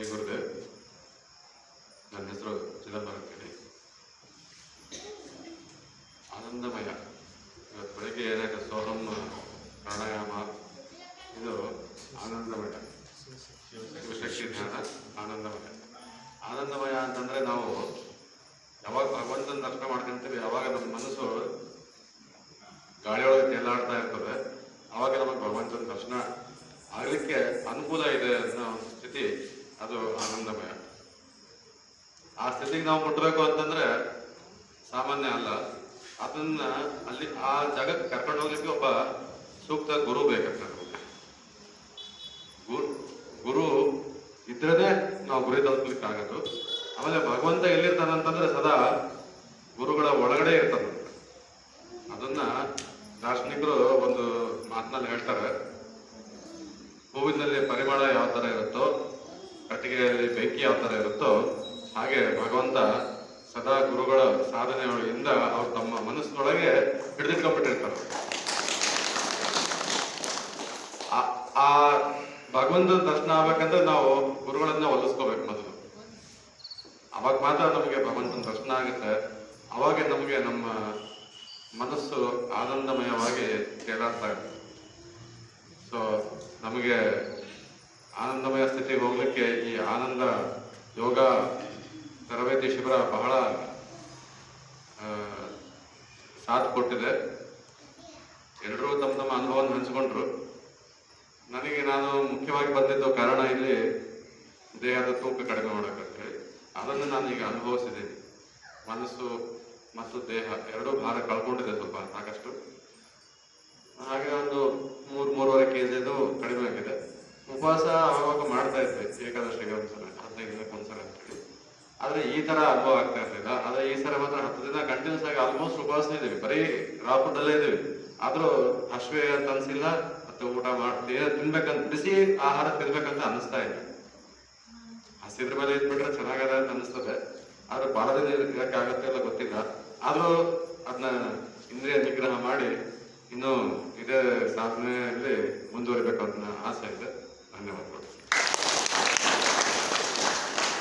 ಜೈ ಗುರುದೇವ್ ನನ್ನ ಹೆಸರು ಚಿದಂಬರಂ ಅಂತೇಳಿ ಆನಂದಮಯ. ಇವತ್ತು ಬೆಳಗ್ಗೆ ಏನಾಗ ಸೋಹಂ ಪ್ರಾಣಾಯಾಮ. ಇದು ಆನಂದಮಯ. ಶಿವಶಕ್ತಿ ಧ್ಯಾನ ಆನಂದಮಯ. ಆನಂದಮಯ ಅಂತಂದರೆ ನಾವು ಯಾವಾಗ ಭಗವಂತನ ದರ್ಶನ ಮಾಡ್ಕೊಂತೀವಿ, ಯಾವಾಗ ನಮ್ಮ ಮನಸ್ಸು ಗಾಳಿಯೊಳಗೆ ತೇಲಾಡ್ತಾ ಇರ್ತದೆ ಆವಾಗ ನಮಗೆ ಭಗವಂತನ ದರ್ಶನ ಆಗಲಿಕ್ಕೆ ಅನುಕೂಲ ಇದೆ ಅನ್ನೋ ಸ್ಥಿತಿ ಅದು ಆನಂದಮಯ ಆ ಸ್ಥಿತಿಗೆ ನಾವು ಮುಟ್ಟಬೇಕು ಅಂತಂದ್ರೆ ಸಾಮಾನ್ಯ ಅಲ್ಲ. ಅದನ್ನ ಅಲ್ಲಿ ಆ ಜಾಗಕ್ಕೆ ಕರ್ಕೊಂಡು ಹೋಗ್ಲಿಕ್ಕೆ ಒಬ್ಬ ಸೂಕ್ತ ಗುರು ಬೇಕಾಗ್ತದೆ. ಗುರು ಗುರು ಇದ್ರದೇ ನಾವು ಗುರಿ ತಲುಪಲಿಕ್ಕೆ ಆಗೋದು ಆಮೇಲೆ ಭಗವಂತ ಎಲ್ಲಿರ್ತಾನಂತಂದ್ರೆ ಸದಾ ಗುರುಗಳ ಒಳಗಡೆ ಇರ್ತಾನ. ಅದನ್ನ ದಾರ್ಶನಿಕರು ಒಂದು ಮಾತಿನಲ್ಲಿ ಹೇಳ್ತಾರೆ. ಹೂವಿನಲ್ಲಿ ಪರಿಮಳ ಯಾವ ತರ ಇರುತ್ತೋ ಕಟ್ಟಿಗೆಯಲ್ಲಿ ಬೆಂಕಿ ಯಾವ ತರ ಇರುತ್ತೋ ಹಾಗೆ ಭಗವಂತ ಸದಾ ಗುರುಗಳ ಸಾಧನೆಗಳಿಂದ ಅವ್ರು ತಮ್ಮ ಮನಸ್ಸಿನೊಳಗೆ ಹಿಡಿದಿಟ್ಕೊಂಡ್ಬಿಟ್ಟಿರ್ತಾರೆ. ಆ- ಭಗವಂತನ ದರ್ಶನ ಆಗ್ಬೇಕಂದ್ರೆ ನಾವು ಗುರುಗಳನ್ನ ಒಲಿಸ್ಕೋಬೇಕು ಮೊದಲು. ಅವಾಗ ಮಾತ್ರ ನಮಗೆ ಭಗವಂತನ ದರ್ಶನ ಆಗುತ್ತೆ. ಅವಾಗ ನಮಗೆ ನಮ್ಮ ಮನಸ್ಸು ಆನಂದಮಯವಾಗಿ ಕೇಳಾಡ್ತಾ ಇರುತ್ತೆ. ಸೊ ನಮಗೆ ಆನಂದಮಯ ಸ್ಥಿತಿಗೆ ಹೋಗಲಿಕ್ಕೆ ಈ ಆನಂದ ಯೋಗ ತರಬೇತಿ ಶಿಬಿರ ಬಹಳ ಸಾಥ್ ಕೊಟ್ಟಿದೆ. ಎಲ್ಲರೂ ತಮ್ಮ ತಮ್ಮ ಅನುಭವವನ್ನು ಹಂಚಿಕೊಂಡ್ರು. ನನಗೆ ನಾನು ಮುಖ್ಯವಾಗಿ ಬಂದಿದ್ದು ಕಾರಣ ಇಲ್ಲಿ ದೇಹದ ತೂಕ ಕಡಿಮೆ ಮಾಡೋಕ್ಕಂತ ಅದನ್ನು ನಾನು ಈಗ ಅನುಭವಿಸಿದ್ದೀನಿ. ಮನಸ್ಸು ಮತ್ತು ದೇಹ ಎರಡೂ ಭಾರ ಕಳ್ಕೊಂಡಿದೆ ಸ್ವಲ್ಪ, ಸಾಕಷ್ಟು. ಹಾಗೆ ಒಂದು ಉಪವಾಸ ಅವಾಗ ಮಾಡ್ತಾ ಇದ್ವಿ, ಏಕಾದಶಿಗೆ ಒಂದ್ಸಲ, ಹದಿನೈದು ದಿನಕ್ಕೆ ಒಂದ್ಸಲ ಆದ್ರೆ ಈ ತರ ಅನುಭವ ಆಗ್ತಾ ಇರ್ಲಿಲ್ಲ. ಆದ್ರೆ ಈ ಸಲ ಮಾತ್ರ ಹತ್ತು ದಿನ ಕಂಟಿನ್ಯೂಸ್ ಆಗಿ ಆಲ್ಮೋಸ್ಟ್ ಉಪವಾಸ ಇದೀವಿ ಬರೀ ರಾಪುಟಲ್ಲೇ ಇದೀವಿ ಆದ್ರೂ ಹಶ್ವೆ ಅಂತ ಅನ್ಸಿಲ್ಲ, ಮತ್ತೆ ಊಟ ಮಾಡಿ ತಿನ್ಬೇಕಂತ, ಬಿಸಿ ಆಹಾರ ತಿನ್ಬೇಕಂತ ಅನಿಸ್ತಾ ಇದೆ ಹಸಿದ್ರ ಮೇಲೆ ಇದ್ಬಿಟ್ರೆ ಚೆನ್ನಾಗದ ಅಂತ ಅನಿಸ್ತದೆ. ಆದ್ರೆ ದಿನ ಇರಕ್ಕೆ ಆಗತ್ತೆ ಇಲ್ಲ ಗೊತ್ತಿಲ್ಲ. ಆದ್ರೂ ಅದನ್ನ ಇಂದ್ರಿಯ ನಿಗ್ರಹ ಮಾಡಿ, ಇನ್ನು ಇದೇ ಸಾಧನೆಯಲ್ಲಿ